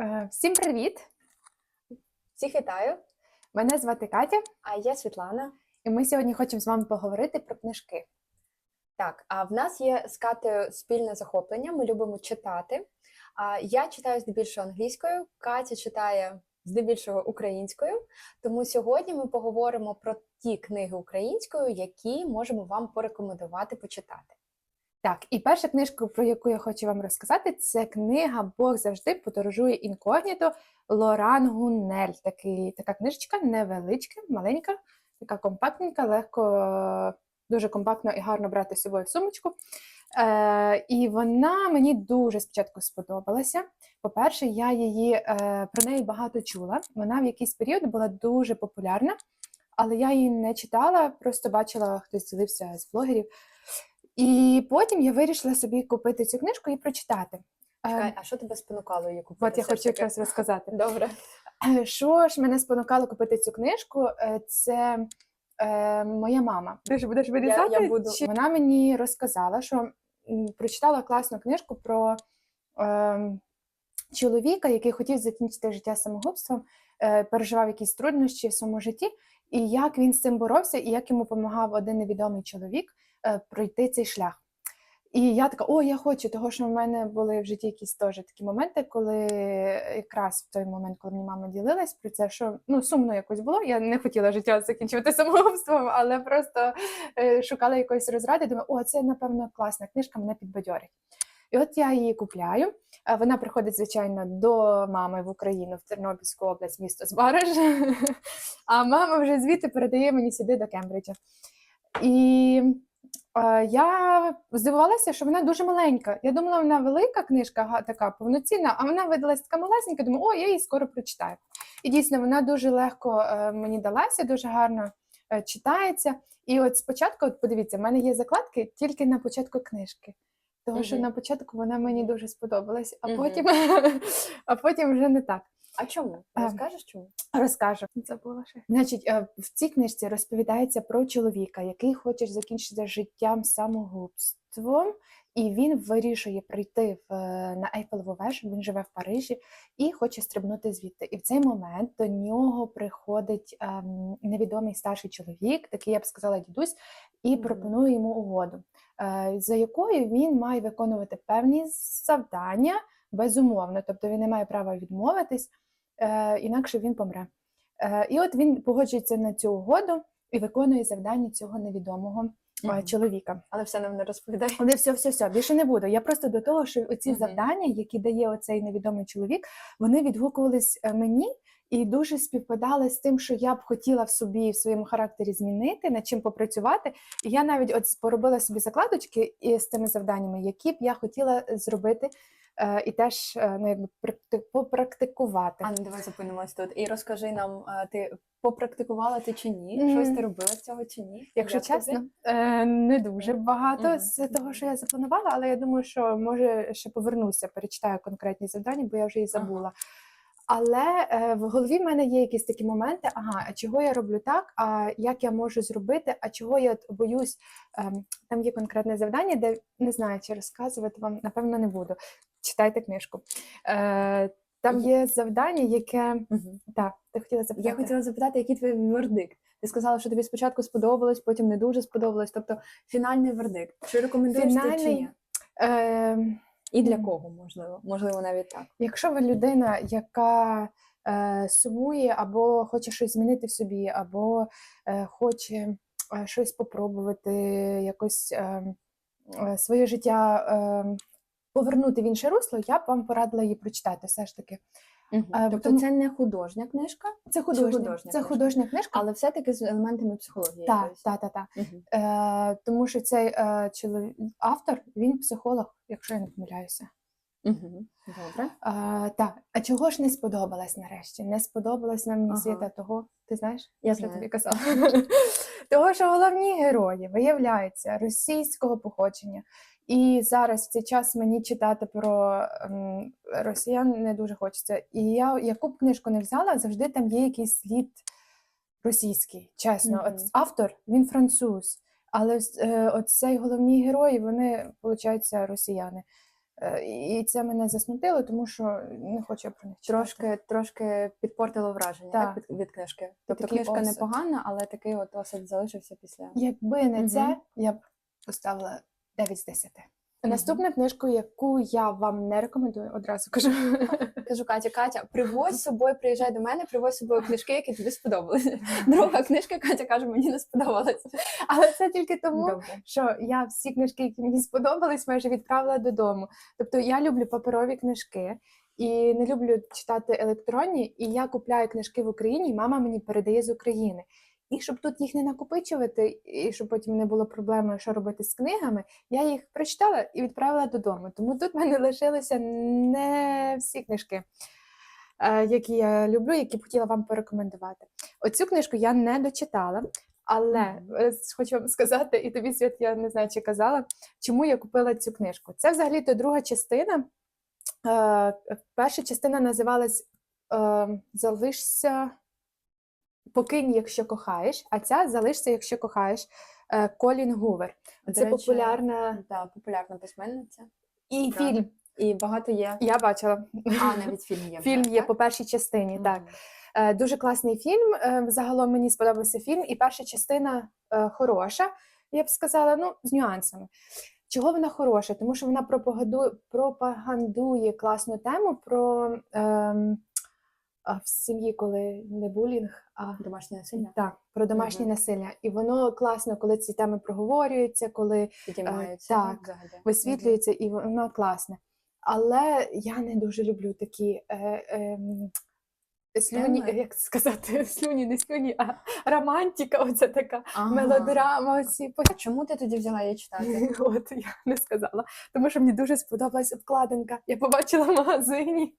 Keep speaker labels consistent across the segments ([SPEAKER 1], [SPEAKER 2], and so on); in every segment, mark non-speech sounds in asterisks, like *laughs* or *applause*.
[SPEAKER 1] Е, Всім привіт!
[SPEAKER 2] Всіх вітаю!
[SPEAKER 1] Мене звати Катя,
[SPEAKER 2] А я Світлана.
[SPEAKER 1] і ми сьогодні хочемо з вами поговорити про книжки.
[SPEAKER 2] Так, а в нас є з Катею спільне захоплення. Ми любимо читати. А я читаю здебільшого англійською, Катя читає здебільшого українською. Тому сьогодні ми поговоримо про ті книги українською, які можемо вам порекомендувати почитати.
[SPEAKER 1] Так, і перша книжка, про яку я хочу вам розказати, це книга Бог завжди подорожує інкогніто Лоран Гунель. Такий, така книжечка невеличка, маленька, така компактненька, легко, дуже компактно і гарно брати з собою сумочку. Е, і вона мені дуже спочатку сподобалася. По-перше, я її е, про неї багато чула. Вона в якийсь період була дуже популярна, але я її не читала, просто бачила, хтось ділився з блогерів. І потім я вирішила собі купити цю книжку і прочитати.
[SPEAKER 2] Чекай, а що тебе спонукало її купити?
[SPEAKER 1] От я хочу
[SPEAKER 2] таки?
[SPEAKER 1] якраз розказати.
[SPEAKER 2] Добре.
[SPEAKER 1] Е, Що ж мене спонукало купити цю книжку? Е, Це е, моя мама. Ти ж будеш вирізати?
[SPEAKER 2] я буду.
[SPEAKER 1] Чи- Вона мені розказала, що прочитала класну книжку про е, чоловіка, який хотів закінчити життя самогубством, е, переживав якісь труднощі в своєму житті, і як він з цим боровся, і як йому допомагав один невідомий чоловік пройти цей шлях. І я така, о, я хочу, того що в мене були в житті якісь теж такі моменти, коли якраз в той момент, коли мені мама ділилась про це, що ну сумно якось було. Я не хотіла життя закінчувати самогубством, але просто е, шукала якоїсь розради. Думаю, о, це напевно класна книжка, мене підбадьорить. І от я її купляю. Вона приходить, звичайно, до мами в Україну в Тернопільську область, місто Збараж. *laughs* А мама вже звідти передає мені сюди до Кембриджа. І е, я здивувалася, що вона дуже маленька. Я думала, вона велика книжка, така повноцінна, а вона видалась така малесенька. Думаю, о, я її скоро прочитаю. І дійсно, вона дуже легко е, мені далася, дуже гарно е, читається. І от спочатку, от подивіться, в мене є закладки тільки на початку книжки. Тому що на початку вона мені дуже сподобалась, а потім, *laughs* а потім вже не так.
[SPEAKER 2] А чому?
[SPEAKER 1] Ем.
[SPEAKER 2] Розкажеш чому?
[SPEAKER 1] Розкажу. Забула ще. Значить, е, в цій книжці розповідається про чоловіка, який хоче закінчити життям самогубством, і він вирішує прийти в, е, на Ейфелеву вежу, він живе в Парижі і хоче стрибнути звідти. І в цей момент до нього приходить ем, невідомий старший чоловік, такий я б сказала дідусь, і пропонує йому угоду, е, за якою він має виконувати певні завдання безумовно, тобто він не має права відмовитись е, інакше він помре. Е, і от він погоджується на цю угоду і виконує завдання цього невідомого
[SPEAKER 2] Мгм.
[SPEAKER 1] чоловіка.
[SPEAKER 2] Але все нам не розповідай.
[SPEAKER 1] Але все, все, все, більше не буду. Я просто до того, що оці
[SPEAKER 2] Мгм.
[SPEAKER 1] завдання, які дає оцей невідомий чоловік, вони відгукувались мені. І дуже співпадали з тим, що я б хотіла в собі в своєму характері змінити, над чим попрацювати. І я навіть от поробила собі закладочки із тими завданнями, які б я хотіла зробити, і теж е, ну, якби практи- попрактикувати.
[SPEAKER 2] А ну давай зупинимось тут. І розкажи нам, ти попрактикувала ти чи ні?
[SPEAKER 1] Мгм.
[SPEAKER 2] Щось ти робила з цього чи ні?
[SPEAKER 1] Якщо
[SPEAKER 2] Як
[SPEAKER 1] чесно, е, не дуже багато
[SPEAKER 2] Мгм.
[SPEAKER 1] з того, що я запланувала, але я думаю, що може ще повернуся, перечитаю конкретні завдання, бо я вже і
[SPEAKER 2] Ага.
[SPEAKER 1] забула. Але е, в голові в мене є якісь такі моменти: ага, а чого я роблю так? А як я можу зробити? А чого я от боюсь? Ем, там є конкретне завдання, де не знаю, чи розказувати вам, напевно, не буду. Читайте книжку. Е, там
[SPEAKER 2] Є-
[SPEAKER 1] завдання, яке
[SPEAKER 2] Мгм.
[SPEAKER 1] так, ти хотіла запитати.
[SPEAKER 2] Я хотіла запитати, який твій вердикт? Ти сказала, що тобі спочатку сподобалось, потім не дуже сподобалось. Тобто фінальний вердикт. Чи рекомендуєш ти чи ні?
[SPEAKER 1] Е,
[SPEAKER 2] І для кого можливо? Можливо, навіть так.
[SPEAKER 1] Якщо ви людина, яка е, сумує або хоче щось змінити в собі, або е, хоче е, щось попробувати, якось е, е, своє життя е, повернути в інше русло, я б вам порадила її прочитати все ж таки. А,
[SPEAKER 2] Тобто
[SPEAKER 1] тому-
[SPEAKER 2] це не художня книжка,
[SPEAKER 1] Це художня,
[SPEAKER 2] художня
[SPEAKER 1] це
[SPEAKER 2] книжка?
[SPEAKER 1] художня книжка.
[SPEAKER 2] але все-таки з елементами психології.
[SPEAKER 1] Так, так, так, так.
[SPEAKER 2] Мгм.
[SPEAKER 1] Е, тому що цей е, чоловік, автор, він психолог, якщо я не помиляюся.
[SPEAKER 2] Мгм. Добре.
[SPEAKER 1] А, так, а чого ж не сподобалась нарешті? Не сподобалась нам мені
[SPEAKER 2] Ага.
[SPEAKER 1] світа того, ти знаєш?
[SPEAKER 2] Я знаю.
[SPEAKER 1] тобі казала. *laughs* того, що головні герої виявляються російського походження. І зараз в цей час мені читати про ем, росіян не дуже хочеться. І я яку б книжку не взяла, завжди там є якийсь слід російський. Чесно, от автор він француз, але е, от цей головні герої, вони, виходить, росіяни. Е, І це мене засмутило, тому що не хочу я про них читати.
[SPEAKER 2] Трошки, трошки підпортило враження так.
[SPEAKER 1] Так.
[SPEAKER 2] від, від книжки. Тобто
[SPEAKER 1] такий
[SPEAKER 2] книжка
[SPEAKER 1] осад.
[SPEAKER 2] непогана, але такий от осад залишився після.
[SPEAKER 1] Якби не
[SPEAKER 2] угу.
[SPEAKER 1] це, я б поставила 9 з 10. Наступна книжка, яку я вам не рекомендую, одразу кажу. *laughs*
[SPEAKER 2] Кажу, Катя, Катя, привозь з собою, приїжджай до мене, привозь з собою книжки, які тобі сподобалися. Друга книжка, Катя каже, мені не сподобалася.
[SPEAKER 1] Але це тільки тому,
[SPEAKER 2] Добре.
[SPEAKER 1] що я всі книжки, які мені сподобались, майже відправила додому. Тобто я люблю паперові книжки і не люблю читати електронні. І я купляю книжки в Україні, і мама мені передає з України. І щоб тут їх не накопичувати, і щоб потім не було проблеми, що робити з книгами, я їх прочитала і відправила додому. Тому тут в мене лишилися не всі книжки, е, які я люблю, які б хотіла вам порекомендувати. Оцю книжку я не дочитала. Але е, хочу вам сказати, і тобі світ, я не знаю, чи казала, чому я купила цю книжку. Це взагалі то друга частина. Е, перша частина називалась е, Залишся, покинь, якщо кохаєш, а ця залишся, якщо кохаєш. е, Колін Гувер. Це
[SPEAKER 2] речі,
[SPEAKER 1] популярна
[SPEAKER 2] Да, популярна письменниця.
[SPEAKER 1] і
[SPEAKER 2] правда.
[SPEAKER 1] фільм.
[SPEAKER 2] І багато є.
[SPEAKER 1] Я бачила.
[SPEAKER 2] А, навіть фільм є.
[SPEAKER 1] Фільм є
[SPEAKER 2] так?
[SPEAKER 1] по першій частині. Так.
[SPEAKER 2] Мгм.
[SPEAKER 1] Е, Дуже класний фільм. е, Загалом мені сподобався фільм, і перша частина е, хороша, я б сказала, ну, з нюансами. Чого вона хороша? Тому що вона пропагандує, класну тему про а, в сім'ї, коли не булінг, а
[SPEAKER 2] Домашнє насилля
[SPEAKER 1] так, про домашнє
[SPEAKER 2] Мгм.
[SPEAKER 1] насилля. І воно класно, коли ці теми проговорюються, коли
[SPEAKER 2] підіймаються.
[SPEAKER 1] так,
[SPEAKER 2] взагалі.
[SPEAKER 1] висвітлюється, і воно класне. Але я не дуже люблю такі е, ем, слюні,
[SPEAKER 2] Теми?
[SPEAKER 1] як сказати, *laughs* слюні, не слюні, а романтика, оця така
[SPEAKER 2] Ага.
[SPEAKER 1] мелодрама. Оці.
[SPEAKER 2] А чому ти тоді взяла її читати? *laughs*
[SPEAKER 1] От я не сказала. Тому що мені дуже сподобалась обкладинка. Я побачила в магазині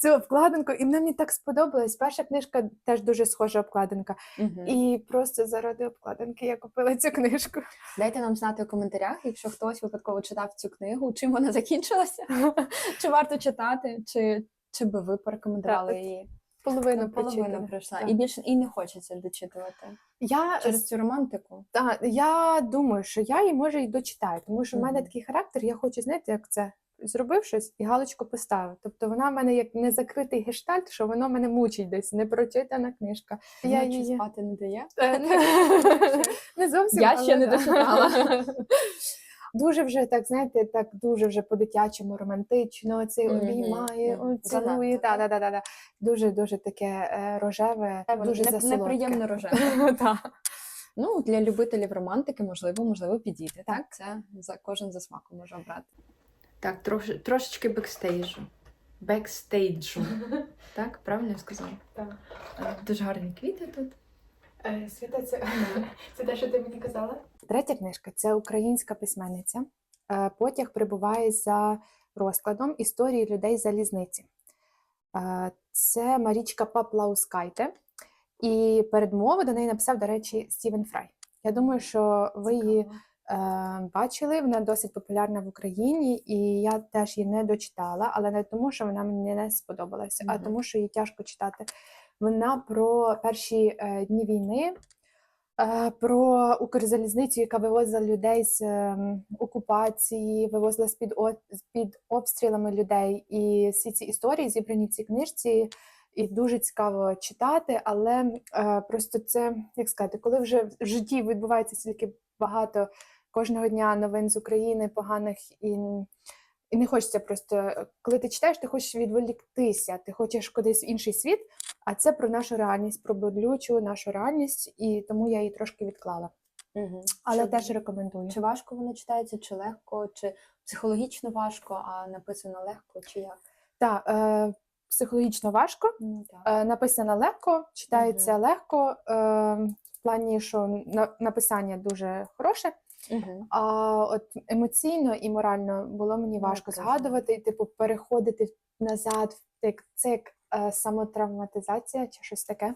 [SPEAKER 1] цю обкладинку, і вона мені так сподобалась. Перша книжка теж дуже схожа обкладинка.
[SPEAKER 2] Мгм.
[SPEAKER 1] І просто заради обкладинки я купила цю книжку. *laughs*
[SPEAKER 2] Дайте нам знати у коментарях, якщо хтось випадково читав цю книгу, чим вона закінчилася, *laughs* чи варто читати, чи, чи би ви порекомендували
[SPEAKER 1] Так,
[SPEAKER 2] її.
[SPEAKER 1] Половину
[SPEAKER 2] Половина
[SPEAKER 1] прочитала.
[SPEAKER 2] пройшла. І більше і не хочеться дочитувати.
[SPEAKER 1] Я
[SPEAKER 2] Через цю романтику.
[SPEAKER 1] Та, я думаю, що я її може і дочитаю, тому що в мене такий характер, я хочу, знаєте, як це зробив щось і галочку поставив. Тобто вона в мене як незакритий гештальт, що воно мене мучить десь, не прочитана книжка. Я її
[SPEAKER 2] спати не дає.
[SPEAKER 1] Е, *laughs* не зовсім.
[SPEAKER 2] Я ще не дочитала. *laughs*
[SPEAKER 1] Дуже вже так, знаєте, так дуже вже по-дитячому, романтично, цей обіймає, цілує. Да. Дуже дуже таке е, рожеве, дуже
[SPEAKER 2] неприємно рожеве. *laughs* Ну, для любителів романтики, можливо, можливо, підійти. Так. це за кожен за смаком може обрати.
[SPEAKER 3] Так, трош, трошечки бекстейджу. Бекстейджу. *laughs* Так, правильно я сказала?
[SPEAKER 1] Так.
[SPEAKER 3] Дуже гарні квіти тут.
[SPEAKER 1] Е, Свята, це, *laughs* це те, що ти мені казала? Третя книжка це українська письменниця. Е, Потяг прибуває за розкладом історії людей залізниці. Е, Це Марічка Паплаускайте. І передмову до неї написав, до речі, Стівен Фрай. Я думаю, що ви її бачили, вона досить популярна в Україні, і я теж її не дочитала, але не тому, що вона мені не сподобалася, а тому, що її тяжко читати. Вона про перші е, дні війни, е, про Укрзалізницю, яка вивозила людей з ем, окупації, вивозила з-під з-під обстрілами людей. І всі ці історії зібрані в цій книжці. І дуже цікаво читати, але е, просто це як сказати, коли вже в житті відбувається стільки багато кожного дня новин з України, поганих і, і не хочеться просто, коли ти читаєш, ти хочеш відволіктися, ти хочеш кудись в інший світ, а це про нашу реальність, про бодлючу нашу реальність, і тому я її трошки відклала.
[SPEAKER 2] Угу.
[SPEAKER 1] Але теж рекомендую.
[SPEAKER 2] Чи важко воно читається, чи легко, чи психологічно важко, а написано легко, чи як?
[SPEAKER 1] Так, е, психологічно важко,
[SPEAKER 2] Ну, так.
[SPEAKER 1] е, написано легко, читається легко, е, в плані, що на, написання дуже хороше.
[SPEAKER 2] Угу.
[SPEAKER 1] А от емоційно і морально було мені
[SPEAKER 2] Ну,
[SPEAKER 1] важко
[SPEAKER 2] кажу.
[SPEAKER 1] згадувати, типу, переходити назад, як це як е, самотравматизація чи щось таке.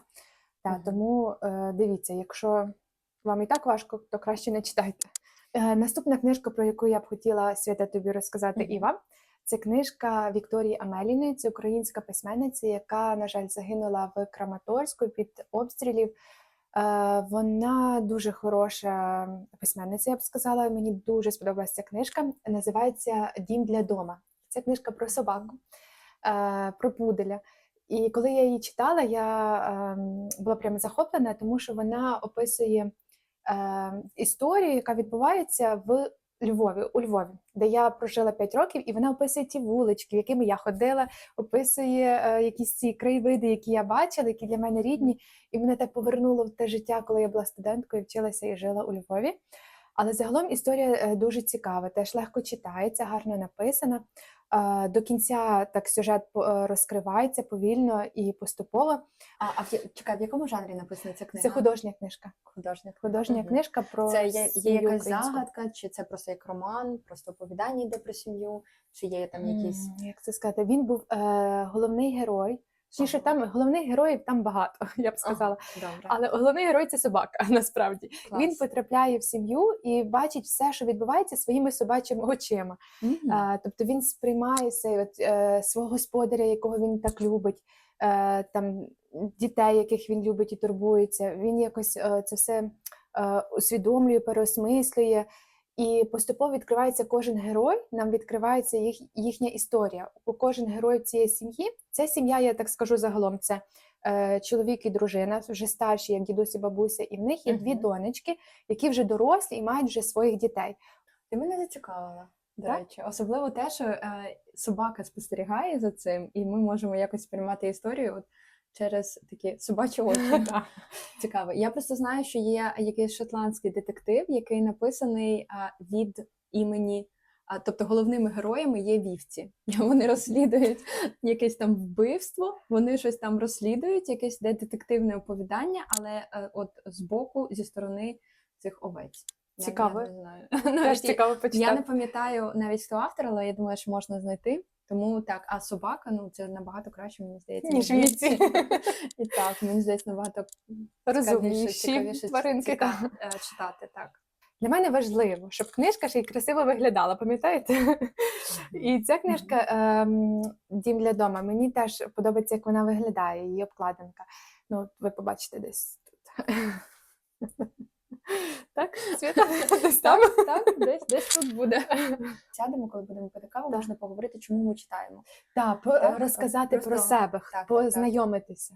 [SPEAKER 1] Та,
[SPEAKER 2] Мгм.
[SPEAKER 1] Тому е, дивіться, якщо вам і так важко, то краще не читайте. Е, наступна книжка, про яку я б хотіла Свята тобі розказати
[SPEAKER 2] Мгм.
[SPEAKER 1] і вам, це книжка Вікторії Амеліни, це українська письменниця, яка, на жаль, загинула в Краматорську під обстрілів Вона дуже хороша письменниця, я б сказала. Мені дуже сподобалася ця книжка. Називається Дім для дома. Це книжка про собаку, е, про пуделя. І коли я її читала, я ем, була прямо захоплена, тому що вона описує е, історію, яка відбувається в Львові, у Львові, де я прожила 5 років, і вона описує ті вулички, якими я ходила, описує е, якісь ці краєвиди, які я бачила, які для мене рідні. І мене так повернуло в те життя, коли я була студенткою, вчилася і жила у Львові. Але загалом історія е, дуже цікава, теж легко читається, гарно написана. Е, До кінця так сюжет е, розкривається повільно і поступово.
[SPEAKER 2] А, а в, чекай, в якому жанрі написана ця книга?
[SPEAKER 1] Це художня книжка.
[SPEAKER 2] художня
[SPEAKER 1] Художня
[SPEAKER 2] угу.
[SPEAKER 1] книжка про
[SPEAKER 2] Це є, є якась
[SPEAKER 1] українську.
[SPEAKER 2] загадка, чи це просто як роман, просто оповідання йде про сім'ю, чи є там якісь.
[SPEAKER 1] М, Як це сказати? Він був е, головний герой. Точніше, там головних героїв там багато, *laughs* я б сказала.
[SPEAKER 2] Ага, добре.
[SPEAKER 1] Але головний герой це собака, *laughs* насправді.
[SPEAKER 2] Клас.
[SPEAKER 1] Він потрапляє в сім'ю і бачить все, що відбувається своїми собачими очима.
[SPEAKER 2] Мгм.
[SPEAKER 1] А, тобто він сприймає цей от, е, свого господаря, якого він так любить, е, там дітей, яких він любить і турбується. Він якось е, це все е, усвідомлює, переосмислює. І поступово відкривається кожен герой, нам відкривається їх, їхня історія. Бо кожен герой цієї сім'ї, ця сім'я, я так скажу загалом, це е, чоловік і дружина, вже старші, як дідусь і бабуся, і в них є дві донечки, які вже дорослі і мають вже своїх дітей.
[SPEAKER 2] Ти мене зацікавила, до
[SPEAKER 1] Так?
[SPEAKER 2] речі. Особливо те, що е, собака спостерігає за цим, і ми можемо якось сприймати історію от, через такі собачі очі. *laughs* Цікаво. Я просто знаю, що є якийсь шотландський детектив, який написаний від імені. А, тобто головними героями є вівці. *laughs* Вони розслідують якесь там вбивство, вони щось там розслідують, якесь де детективне оповідання, але е, от збоку, зі сторони цих овець. *laughs*
[SPEAKER 1] Цікаво.
[SPEAKER 2] Я, не знаю.
[SPEAKER 1] Теж
[SPEAKER 2] Навіть
[SPEAKER 1] цікаво
[SPEAKER 2] я не пам'ятаю навіть хто автор, але я думаю, що можна знайти. Тому так, а собака, ну це набагато краще, мені здається,
[SPEAKER 1] Ніж
[SPEAKER 2] вівці. І так, мені здається, набагато
[SPEAKER 1] Розумніші
[SPEAKER 2] цікавіше
[SPEAKER 1] тваринки. так.
[SPEAKER 2] е, читати. Так.
[SPEAKER 1] Для мене важливо, щоб книжка ще й красиво виглядала, пам'ятаєте? І ця книжка ем, Дім для дома. Мені теж подобається, як вона виглядає, її обкладинка. Ну, ви побачите десь тут. *laughs* Так, Світа? *laughs* Десь там.
[SPEAKER 2] Так, так, десь десь тут буде. Сядемо, коли будемо пити каву,
[SPEAKER 1] Так.
[SPEAKER 2] можна поговорити, чому ми читаємо.
[SPEAKER 1] Так,
[SPEAKER 2] Так,
[SPEAKER 1] розказати про себе,
[SPEAKER 2] так,
[SPEAKER 1] познайомитися.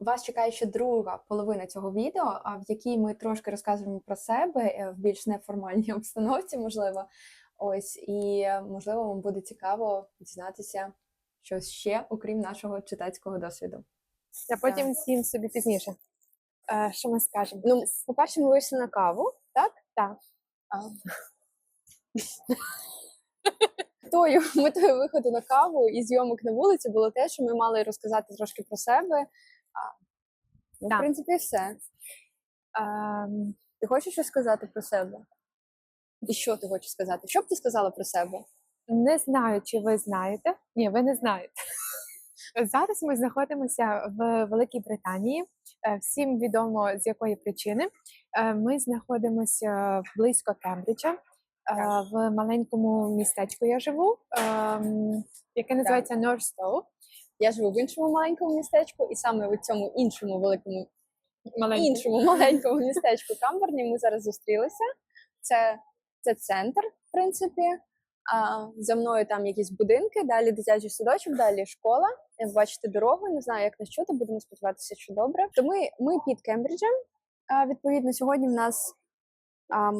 [SPEAKER 2] Вас чекає ще друга половина цього відео, в якій ми трошки розказуємо про себе е, в більш неформальній *laughs* обстановці, можливо. Ось і е, можливо вам буде цікаво дізнатися щось ще, окрім нашого читацького досвіду.
[SPEAKER 1] А потім з'їм собі пізніше. Е, Що ми скажемо?
[SPEAKER 2] Ну, по-перше, ми вийшли на каву, так?
[SPEAKER 1] Так.
[SPEAKER 2] Метою, метою виходу на каву і зйомок на вулиці було те, що ми мали розказати трошки про себе. А, ну, в принципі, все.
[SPEAKER 1] Ем,
[SPEAKER 2] Ти хочеш щось сказати про себе? І що ти хочеш сказати? Що б ти сказала про себе?
[SPEAKER 1] Не знаю, чи ви знаєте. Ні, ви не знаєте. Зараз ми знаходимося в Великій Британії. Е, Всім відомо з якої причини. Е, Ми знаходимося близько Кембриджа, е, в маленькому містечку я живу, ем, яке називається Норстоу.
[SPEAKER 2] Я живу в іншому маленькому містечку, і саме в цьому іншому великому
[SPEAKER 1] Маленький.
[SPEAKER 2] іншому маленькому містечку Камберні ми зараз зустрілися. Це, це центр, в принципі. А, за мною там якісь будинки, далі дитячий садочок, далі школа. Як бачите, дорогу, не знаю, як нас чути, будемо сподіватися, що добре. То ми, ми під Кембриджем. А, відповідно, сьогодні в нас. А,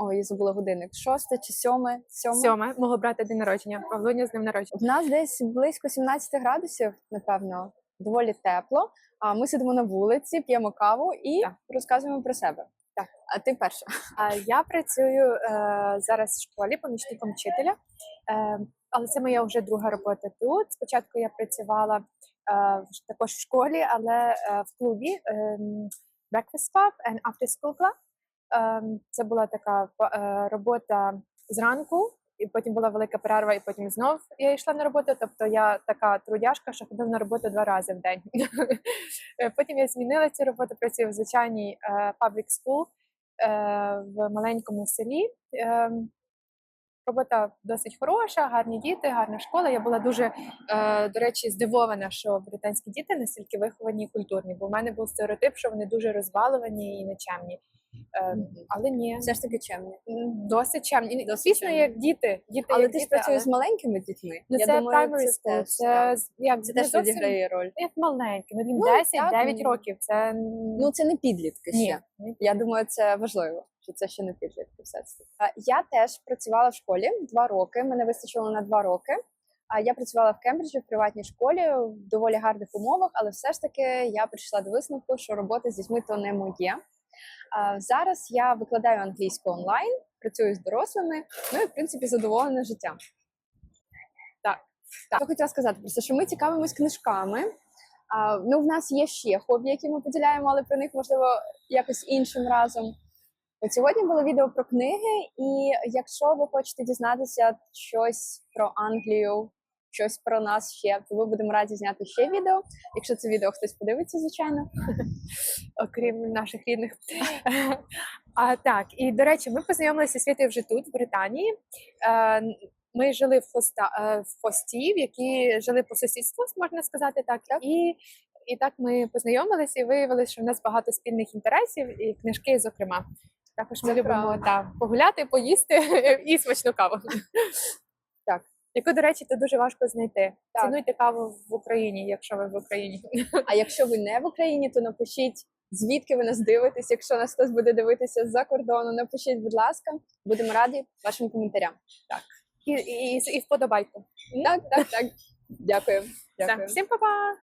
[SPEAKER 2] ой, я забула годинник. Шосте чи сьоме? Сьоме?
[SPEAKER 1] Сьоме, мого брата день народження. Павлоня з ним народження.
[SPEAKER 2] В нас десь близько 17 градусів, напевно, доволі тепло. А ми сидимо на вулиці, п'ємо каву і
[SPEAKER 1] Так.
[SPEAKER 2] розказуємо про себе. Так, а ти перша.
[SPEAKER 1] А Я працюю е, зараз в школі помічником вчителя, е, але це моя вже друга робота тут. Спочатку я працювала е, також в школі, але е, в клубі е, Breakfast Club and After School Club. Е, Це була така е, робота зранку, і потім була велика перерва, і потім знов я йшла на роботу. Тобто я така трудяжка, що ходила на роботу два рази в день. Е, Потім я змінила цю роботу, працюю в звичайній е, public school е, в маленькому селі. Е, робота досить хороша, гарні діти, гарна школа. Я була дуже, е, до речі, здивована, що британські діти настільки виховані і культурні, бо в мене був стереотип, що вони дуже розбаловані і нечемні. Е, але ні,
[SPEAKER 2] Все ж таки чемні.
[SPEAKER 1] досить чемні.
[SPEAKER 2] Досить
[SPEAKER 1] Звісно, як діти. діти
[SPEAKER 2] Але
[SPEAKER 1] як
[SPEAKER 2] ти ж
[SPEAKER 1] діти,
[SPEAKER 2] працюєш
[SPEAKER 1] але-
[SPEAKER 2] з маленькими дітьми.
[SPEAKER 1] Ну,
[SPEAKER 2] Я
[SPEAKER 1] це
[SPEAKER 2] думаю,
[SPEAKER 1] primary
[SPEAKER 2] це
[SPEAKER 1] school,
[SPEAKER 2] теж,
[SPEAKER 1] це, як,
[SPEAKER 2] це
[SPEAKER 1] не
[SPEAKER 2] теж
[SPEAKER 1] зовсім
[SPEAKER 2] відіграє роль.
[SPEAKER 1] як маленькі, ну їм
[SPEAKER 2] Ну,
[SPEAKER 1] 10-9
[SPEAKER 2] так,
[SPEAKER 1] років. Це
[SPEAKER 2] Ну, це не підлітки
[SPEAKER 1] ні.
[SPEAKER 2] ще. Я думаю, це важливо, що це ще не підлітки. Все це. А, Я теж працювала в школі два роки. Мене вистачило на два роки. А я працювала в Кембриджі в приватній школі в доволі гарних умовах, але все ж таки я прийшла до висновку, що робота з дітьми то не моє. Зараз я викладаю англійську онлайн, працюю з дорослими, ну і в принципі задоволена життям. Так, так. Я хотіла сказати просто, що ми цікавимось книжками. Ну, в нас є ще хобі, які ми поділяємо, але про них можливо якось іншим разом. От сьогодні було відео про книги, і якщо ви хочете дізнатися щось про Англію, щось про нас ще, то ми будемо раді зняти ще відео. Якщо це відео хтось подивиться, звичайно.
[SPEAKER 1] окрім наших рідних. *laughs* А так, і до речі, ми познайомилися з Світою вже тут, в Британії. Е, Ми жили в хоста е, в хостів, які жили по сусідству, можна сказати так. І, і так ми познайомилися і виявилося, що в нас багато спільних інтересів, і книжки, зокрема. Також ми любимо та, погуляти, поїсти *laughs* і смачну каву. *laughs*
[SPEAKER 2] Так.
[SPEAKER 1] Яку, до речі, це дуже важко знайти.
[SPEAKER 2] Так.
[SPEAKER 1] Цінуйте каву в Україні, якщо ви в Україні. *laughs*
[SPEAKER 2] А якщо ви не в Україні, то напишіть, звідки ви нас дивитесь. Якщо нас хтось буде дивитися з-за кордону, напишіть, будь ласка, будемо раді вашим коментарям.
[SPEAKER 1] Так і, і, і вподобайку.
[SPEAKER 2] Так, так, так. Дякую.
[SPEAKER 1] Все.
[SPEAKER 2] Дякую.
[SPEAKER 1] Всім па-па!